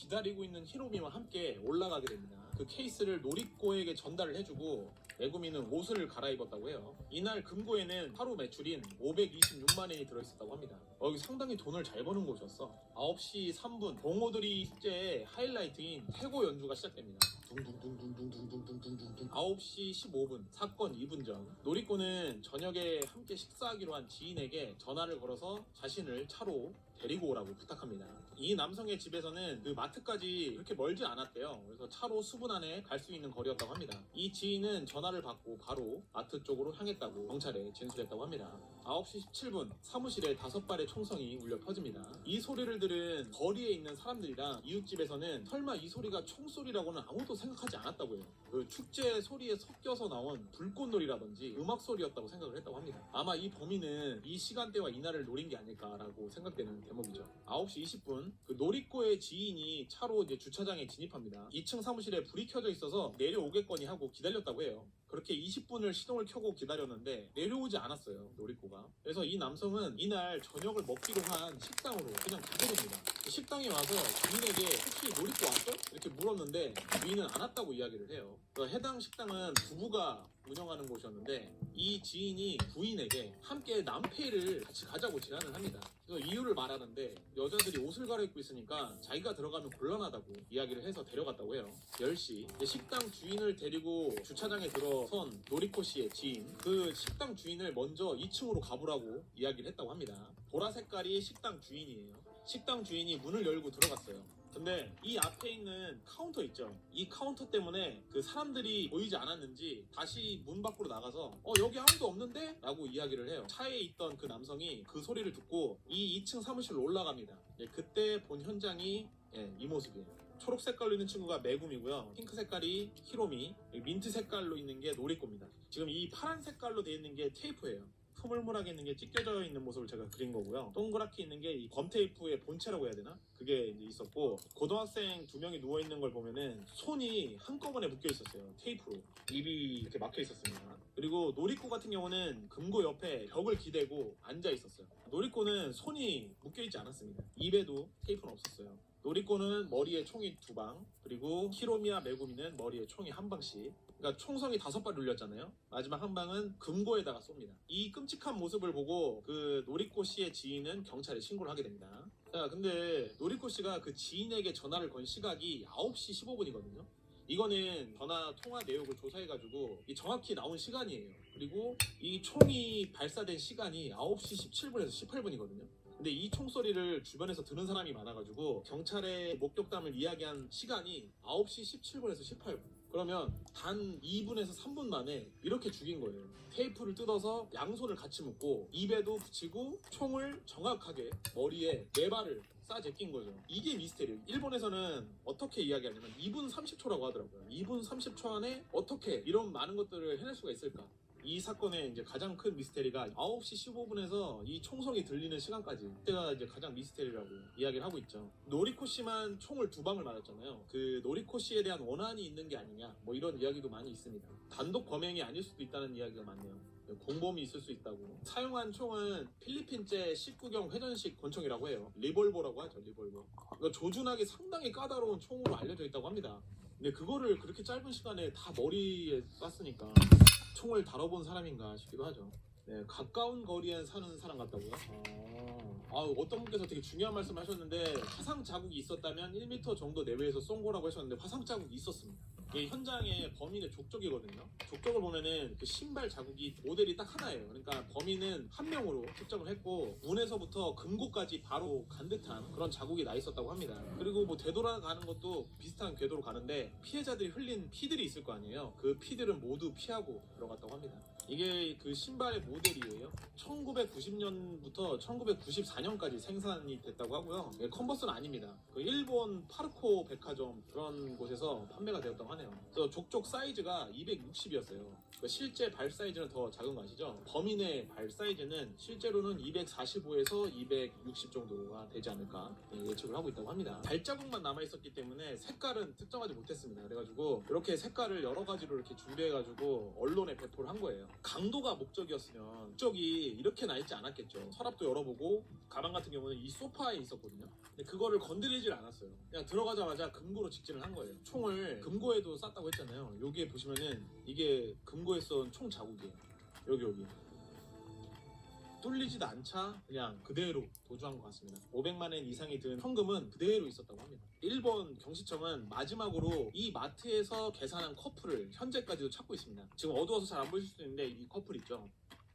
기다리고 있는 히로미와 함께 올라가게 됩니다. 그 케이스를 노리코에게 전달을 해주고 메구미는 옷을 갈아입었다고 해요. 이날 금고에는 하루 매출인 526만 엔이 들어있었다고 합니다. 어, 여기 상당히 돈을 잘 버는 곳이었어. 9시 3분 봉오들이 축제의 하이라이트인 태고 연주가 시작됩니다. 둥둥둥둥둥둥둥둥둥둥 9시 15분 사건 2분 전 노리코는 저녁에 함께 식사하기로 한 지인에게 전화를 걸어서 자신을 차로 데리고 오라고 부탁합니다. 이 남성의 집에서는 그 마트까지 그렇게 멀지 않았대요. 그래서 차로 수분 안에 갈 수 있는 거리였다고 합니다. 이 지인은 전화를 받고 바로 마트 쪽으로 향했다고 경찰에 진술했다고 합니다. 9시 17분 사무실에 다섯 발의 총성이 울려 퍼집니다. 이 소리를 들은 거리에 있는 사람들이랑 이웃집에서는 설마 이 소리가 총소리라고는 아무도 생각하지 않았다고 해요. 그 축제 소리에 섞여서 나온 불꽃놀이라든지 음악 소리였다고 생각을 했다고 합니다. 아마 이 범인은 이 시간대와 이날을 노린 게 아닐까라고 생각되는 대목이죠. 9시 20분 그 노리코의 지인이 차로 이제 주차장에 진입합니다. 2층 사무실에 불이 켜져 있어서 내려오겠거니 하고 기다렸다고 해요. 그렇게 20분을 시동을 켜고 기다렸는데 내려오지 않았어요 노리코가 그래서 이 남성은 이날 저녁을 먹기로 한 식당으로 그냥 가게 됩니다 식당에 와서 주인에게 혹시 노리코 왔어? 이렇게 물었는데 주인은 안 왔다고 이야기를 해요 해당 식당은 부부가 운영하는 곳이었는데 이 지인이 부인에게 함께 남페이를 같이 가자고 제안을 합니다. 그래서 이유를 말하는데 여자들이 옷을 갈아입고 있으니까 자기가 들어가면 곤란하다고 이야기를 해서 데려갔다고 해요. 10시. 이제 식당 주인을 데리고 주차장에 들어선 노리코 씨의 지인. 그 식당 주인을 먼저 2층으로 가보라고 이야기를 했다고 합니다. 보라 색깔이 식당 주인이에요. 식당 주인이 문을 열고 들어갔어요 근데 이 앞에 있는 카운터 있죠 이 카운터 때문에 그 사람들이 보이지 않았는지 다시 문 밖으로 나가서 어 여기 아무도 없는데? 라고 이야기를 해요 차에 있던 그 남성이 그 소리를 듣고 이 2층 사무실로 올라갑니다 예, 그때 본 현장이 예, 이 모습이에요 초록 색깔로 있는 친구가 메구미고요. 핑크 색깔이 히로미, 민트 색깔로 있는 게 노리코입니다. 지금 이 파란 색깔로 되어 있는 게 테이프예요. 흐물흐물하게 있는 게 찢겨져 있는 모습을 제가 그린 거고요. 동그랗게 있는 게 이 검테이프의 본체라고 해야 되나? 그게 이제 있었고 고등학생 두 명이 누워 있는 걸 보면은 손이 한꺼번에 묶여 있었어요. 테이프로 입이 이렇게 막혀 있었습니다. 그리고 노리코 같은 경우는 금고 옆에 벽을 기대고 앉아 있었어요. 노리코는 손이 묶여 있지 않았습니다. 입에도 테이프는 없었어요. 노리코는 머리에 총이 두 방, 그리고 히로미와 메구미는 머리에 총이 한 방씩. 그러니까 총성이 다섯 발 울렸잖아요. 마지막 한 방은 금고에다가 쏩니다. 이 끔찍한 모습을 보고 그 노리코 씨의 지인은 경찰에 신고를 하게 됩니다. 자, 근데 노리코 씨가 그 지인에게 전화를 건 시각이 9시 15분이거든요. 이거는 전화 통화 내역을 조사해가지고 이 정확히 나온 시간이에요. 그리고 이 총이 발사된 시간이 9시 17분에서 18분이거든요. 근데 이 총소리를 주변에서 들은 사람이 많아가지고 경찰의 목격담을 이야기한 시간이 9시 17분에서 18분. 그러면 단 2분에서 3분 만에 이렇게 죽인 거예요. 테이프를 뜯어서 양손을 같이 묶고 입에도 붙이고 총을 정확하게 머리에 네 발을 싸 제낀 거죠. 이게 미스테리예요. 일본에서는 어떻게 이야기하냐면 2분 30초라고 하더라고요. 2분 30초 안에 어떻게 이런 많은 것들을 해낼 수가 있을까? 이 사건의 이제 가장 큰 미스테리가 9시 15분에서 이 총성이 들리는 시간까지 그때가 이제 가장 미스테리라고 이야기를 하고 있죠. 노리코 씨만 총을 두 방을 맞았잖아요. 그 노리코 씨에 대한 원한이 있는 게 아니냐 뭐 이런 이야기도 많이 있습니다. 단독 범행이 아닐 수도 있다는 이야기가 많네요. 공범이 있을 수 있다고. 사용한 총은 필리핀제 19경 회전식 권총이라고 해요. 리볼버라고 하죠, 리볼버. 그러니까 조준하기 상당히 까다로운 총으로 알려져 있다고 합니다. 근데 그거를 그렇게 짧은 시간에 다 머리에 쐈으니까 총을 다뤄본 사람인가 싶기도 하죠. 네, 가까운 거리에 사는 사람 같다고요? 아, 아, 어떤 분께서 되게 중요한 말씀 하셨는데 화상 자국이 있었다면 1m 정도 내외에서 쏜 거라고 하셨는데 화상 자국이 있었습니다. 이게 현장에 범인의 족적이거든요. 족적을 보면은 그 신발 자국이 모델이 딱 하나예요. 그러니까 범인은 한 명으로 특정을 했고 문에서부터 금고까지 바로 간 듯한 그런 자국이 나 있었다고 합니다. 그리고 뭐 되돌아가는 것도 비슷한 궤도로 가는데 피해자들이 흘린 피들이 있을 거 아니에요. 그 피들은 모두 피하고 들어갔다고 합니다. 이게 그 신발의 모델이에요. 1990년부터 1994년까지 생산이 됐다고 하고요. 예, 컨버스는 아닙니다. 그 일본 파르코 백화점 그런 곳에서 판매가 되었다고 하네요. 그래서 족족 사이즈가 260이었어요. 실제 발 사이즈는 더 작은 거 아시죠? 범인의 발 사이즈는 실제로는 245에서 260 정도가 되지 않을까 예, 예측을 하고 있다고 합니다. 발자국만 남아 있었기 때문에 색깔은 특정하지 못했습니다. 그래가지고 이렇게 색깔을 여러 가지로 이렇게 준비해가지고 언론에 배포를 한 거예요. 강도가 목적이었으면 목적이 이렇게 나 있지 않았겠죠. 서랍도 열어보고 가방 같은 경우는 이 소파에 있었거든요. 근데 그거를 건드리질 않았어요. 그냥 들어가자마자 금고로 직진을 한 거예요. 총을 금고에도 쌌다고 했잖아요. 여기에 보시면은 이게 금고에 쏜 총 자국이에요. 여기 여기. 뚫리지도 않자 그냥 그대로 도주한 것 같습니다. 500만 원 이상이 든 현금은 그대로 있었다고 합니다. 일본 경시청은 마지막으로 이 마트에서 계산한 커플을 현재까지도 찾고 있습니다. 지금 어두워서 잘 안 보실 수도 있는데 이 커플 있죠.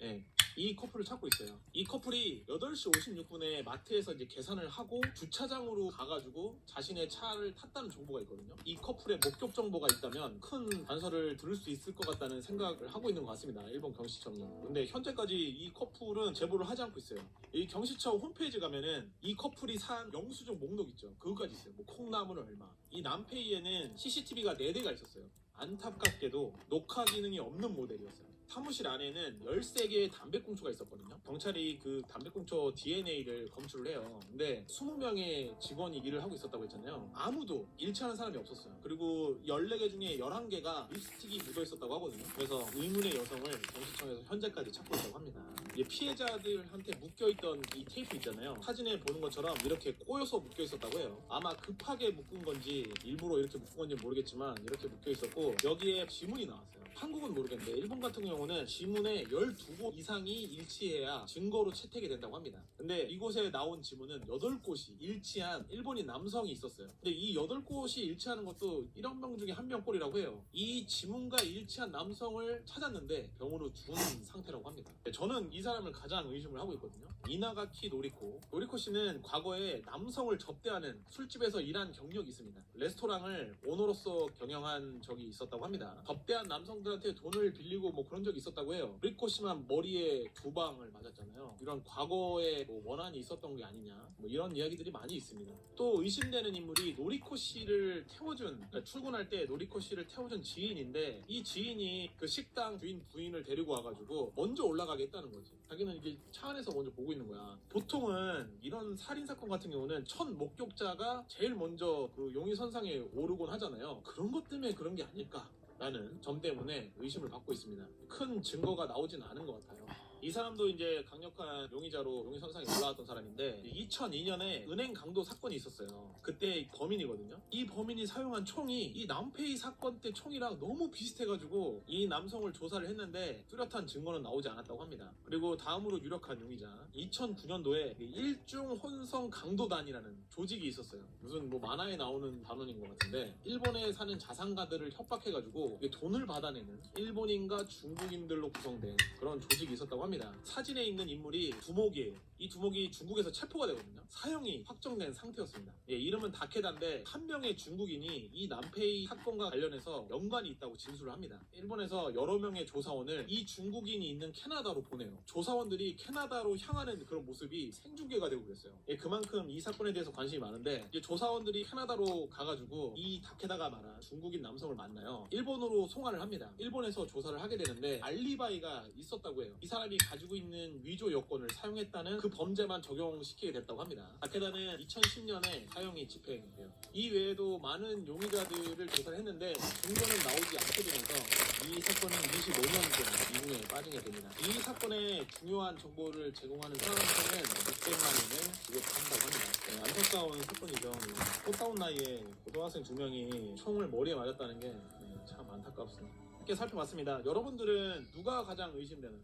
예. 이 커플을 찾고 있어요. 이 커플이 8시 56분에 마트에서 이제 계산을 하고 주차장으로 가가지고 자신의 차를 탔다는 정보가 있거든요. 이 커플의 목격 정보가 있다면 큰 단서를 들을 수 있을 것 같다는 생각을 하고 있는 것 같습니다. 일본 경시청이. 근데 현재까지 이 커플은 제보를 하지 않고 있어요. 이 경시청 홈페이지 가면은 이 커플이 산 영수증 목록 있죠. 그거까지 있어요. 뭐 콩나물은 얼마. 이 남페이에는 CCTV가 4대가 있었어요. 안타깝게도 녹화 기능이 없는 모델이었어요. 사무실 안에는 13개의 담배꽁초가 있었거든요. 경찰이 그 담배꽁초 DNA를 검출을 해요. 근데 20명의 직원이 일을 하고 있었다고 했잖아요. 아무도 일치하는 사람이 없었어요. 그리고 14개 중에 11개가 립스틱이 묻어 있었다고 하거든요. 그래서 의문의 여성을 경찰청에서 현재까지 찾고 있다고 합니다. 이게 피해자들한테 묶여있던 이 테이프 있잖아요. 사진에 보는 것처럼 이렇게 꼬여서 묶여 있었다고 해요. 아마 급하게 묶은 건지 일부러 이렇게 묶은 건지 모르겠지만 이렇게 묶여 있었고 여기에 지문이 나왔어요. 한국은 모르겠는데 일본 같은 경우는 지문에 12곳 이상이 일치해야 증거로 채택이 된다고 합니다. 근데 이곳에 나온 지문은 8곳이 일치한 일본인 남성이 있었어요. 근데 이 8곳이 일치하는 것도 1억 명 중에 한 명꼴이라고 해요. 이 지문과 일치한 남성을 찾았는데 병으로 준 상태라고 합니다. 저는 이 사람을 가장 의심을 하고 있거든요. 이나가키 노리코. 노리코 씨는 과거에 남성을 접대하는 술집에서 일한 경력이 있습니다. 레스토랑을 오너로서 경영한 적이 있었다고 합니다. 접대한 남성 들한테 돈을 빌리고 뭐 그런 적이 있었다고 해요. 노리코 씨만 머리에 두 방을 맞았잖아요. 이런 과거에 뭐 원한이 있었던 게 아니냐. 뭐 이런 이야기들이 많이 있습니다. 또 의심되는 인물이 노리코 씨를 태워준 그러니까 출근할 때 노리코 씨를 태워준 지인인데 이 지인이 그 식당 주인 부인을 데리고 와가지고 먼저 올라가게 했다는 거지. 자기는 이게 차 안에서 먼저 보고 있는 거야. 보통은 이런 살인 사건 같은 경우는 첫 목격자가 제일 먼저 그 용의 선상에 오르곤 하잖아요. 그런 것 때문에 그런 게 아닐까. 라는 점 때문에 의심을 받고 있습니다. 큰 증거가 나오진 않은 것 같아요. 이 사람도 이제 강력한 용의자로 용의선상에 올라왔던 사람인데 2002년에 은행 강도 사건이 있었어요. 그때 범인이거든요. 이 범인이 사용한 총이 이 남페이 사건 때 총이랑 너무 비슷해가지고 이 남성을 조사를 했는데 뚜렷한 증거는 나오지 않았다고 합니다. 그리고 다음으로 유력한 용의자 2009년도에 일중 혼성 강도단이라는 조직이 있었어요. 무슨 뭐 만화에 나오는 단원인 것 같은데 일본에 사는 자산가들을 협박해가지고 돈을 받아내는 일본인과 중국인들로 구성된 그런 조직이 있었다고 합니다. 사진에 있는 인물이 두목이에요. 이 두목이 중국에서 체포가 되거든요. 사형이 확정된 상태였습니다. 예, 이름은 다케다인데 한 명의 중국인이 이 남페이 사건과 관련해서 연관이 있다고 진술을 합니다. 일본에서 여러 명의 조사원을 이 중국인이 있는 캐나다로 보내요. 조사원들이 캐나다로 향하는 그런 모습이 생중계가 되고 그랬어요. 예, 그만큼 이 사건에 대해서 관심이 많은데 이제 조사원들이 캐나다로 가가지고 이 다케다가 말한 중국인 남성을 만나요. 일본으로 송환을 합니다. 일본에서 조사를 하게 되는데 알리바이가 있었다고 해요. 이 사람이 가지고 있는 위조 여권을 사용했다는 그 범죄만 적용시키게 됐다고 합니다. 다케다는 2010년에 사형이 집행돼요. 이 외에도 많은 용의자들을 조사를 했는데 증거는 나오지 않게 되면서 이 사건은 25년 동안 이후에 빠지게 됩니다. 이 사건의 중요한 정보를 제공하는 사람한테는 600만 원을 지급한다고 합니다. 네, 안타까운 사건이죠. 네, 꽃다운 나이에 고등학생 두 명이 총을 머리에 맞았다는 게 네, 참 안타깝습니다. 이렇게 살펴봤습니다. 여러분들은 누가 가장 의심되나요?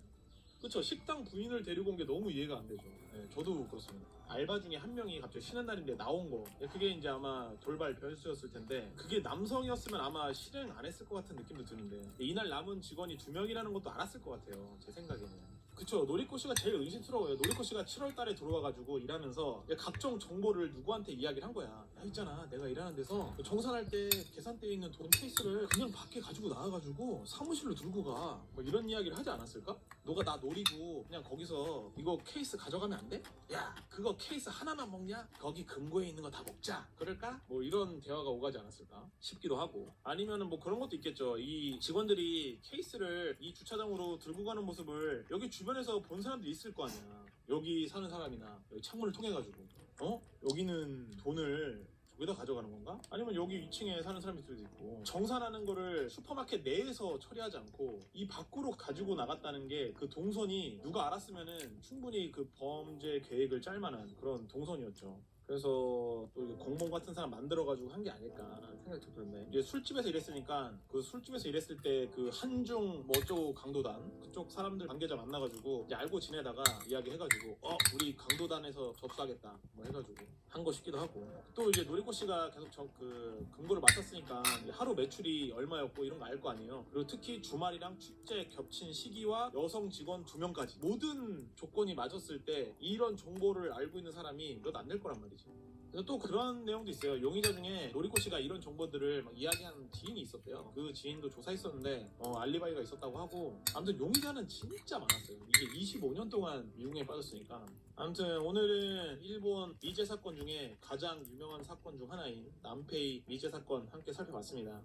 그쵸 식당 부인을 데리고 온 게 너무 이해가 안 되죠. 네, 저도 그렇습니다. 알바 중에 한 명이 갑자기 쉬는 날인데 나온 거 네, 그게 이제 아마 돌발 변수였을 텐데 그게 남성이었으면 아마 실행 안 했을 것 같은 느낌도 드는데 이날 남은 직원이 두 명이라는 것도 알았을 것 같아요. 제 생각에는. 그쵸 노리코 씨가 제일 의심스러워요. 노리코 씨가 7월 달에 들어와가지고 일하면서 각종 정보를 누구한테 이야기를 한 거야. 야 있잖아 내가 일하는 데서 정산할 때 계산대에 있는 돈 케이스를 그냥 밖에 가지고 나와가지고 사무실로 들고 가. 뭐 이런 이야기를 하지 않았을까? 너가 나 노리고 그냥 거기서 이거 케이스 가져가면 안 돼? 야 그거 케이스 하나만 먹냐? 거기 금고에 있는 거 다 먹자. 그럴까? 뭐 이런 대화가 오가지 않았을까 싶기도 하고 아니면은 뭐 그런 것도 있겠죠. 이 직원들이 케이스를 이 주차장으로 들고 가는 모습을 여기 주 변에서 본 사람들이 있을 거 아니야. 여기 사는 사람이나 여기 창문을 통해 가지고 어? 여기는 돈을 여기다 가져가는 건가? 아니면 여기 2층에 사는 사람일 수도 있고 정산하는 거를 슈퍼마켓 내에서 처리하지 않고 이 밖으로 가지고 나갔다는 게 그 동선이 누가 알았으면은 충분히 그 범죄 계획을 짤 만한 그런 동선이었죠. 그래서 또 이게 공범 같은 사람 만들어가지고 한 게 아닐까 생각이 드는데. 이제 술집에서 일했으니까 그 술집에서 일했을 때 그 한중 뭐 어쩌고 강도단 그쪽 사람들 관계자 만나가지고 이제 알고 지내다가 이야기해가지고 어 우리 강도단에서 접수하겠다 뭐 해가지고 한 거 싶기도 하고. 또 이제 노리코 씨가 계속 저그 금고를 맡았으니까 하루 매출이 얼마였고 이런 거 알 거 아니에요. 그리고 특히 주말이랑 축제 겹친 시기와 여성 직원 두 명까지 모든 조건이 맞았을 때 이런 정보를 알고 있는 사람이 몇 안 될 거란 말이 지 그래서 또 그런 내용도 있어요. 용의자 중에 노리코 씨가 이런 정보들을 막 이야기하는 지인이 있었대요. 그 지인도 조사했었는데 어, 알리바이가 있었다고 하고 아무튼 용의자는 진짜 많았어요. 이게 25년 동안 미궁에 빠졌으니까. 아무튼 오늘은 일본 미제 사건 중에 가장 유명한 사건 중 하나인 남페이 미제 사건 함께 살펴봤습니다.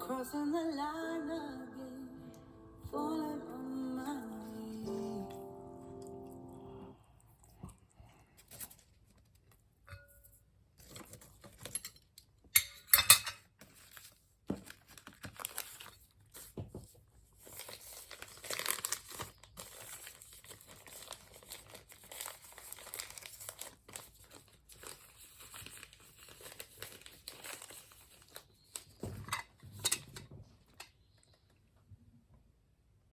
Crossing the line again, falling